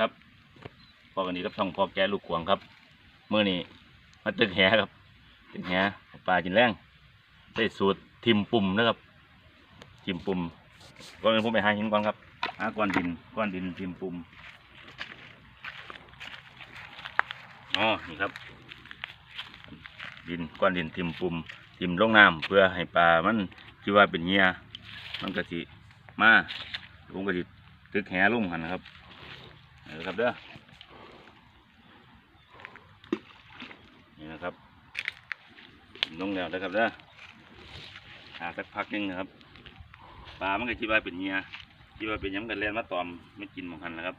ครับพอกันนี้กับช่องพอแกลูกขวางครับเมื่อนี้มาตึกแหครับตึกแหปลาจินแรงได้สูตรทิมปุ่มนะครับทิมปุ่มก่อนอื่นผมไปหาหินก่อนครับหาก้อนดินก้อนดินทิมปุ่มอ๋อนี่ครับ ดินก้อนดินทิมปุ่มทิมลงน้ำเพื่อให้ปลามันคิดว่าเป็นเงียมันก็สิมาผมก็สิตึกแหลุ่มหันครับ นี่นะครับเด้อนี่นะครับลงแล้วนะครับเด้อหาสักพักหนึงนะครับปลามันก็คิดว่าเป็นเงียคิดว่าเป็นยังกันแล่นมาตอมไม่กินหมองคันนะครับ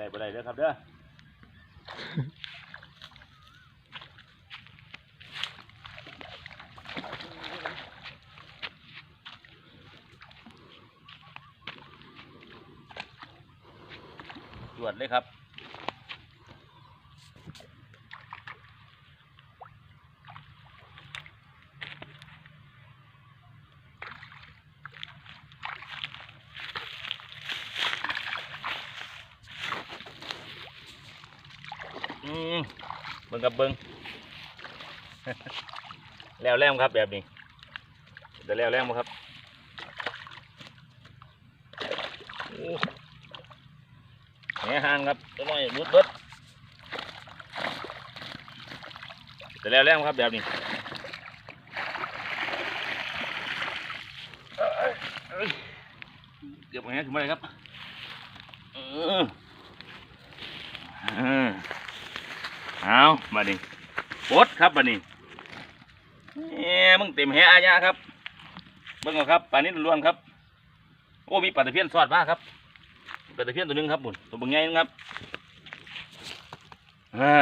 ได้บ่ได้เด้อครับเด้อตรวจเลยครับ เบิ่งกับเบิ่งแล้วแรงครับแบบนี้จะแล้วแรงบ่ครับโอ้แหหางครับตัวน้อยรุดเบิดจะแล้วแรงบ่ครับแบบนี้เอ้ยเอ้ยเกือบแหขึ้นมาเลยครับออเออ เอา บัดนี้ปดครับบัดนี้เอ้มึงเต็มแหอาญาครับเบิ่งเอาครับปลานี้ล้วนครับ โอ้มีปลาตะเพียนสอดมาครับปลาตะเพียนตัวนึงครับบุญตัวเบิ่งไงนะครับอ่า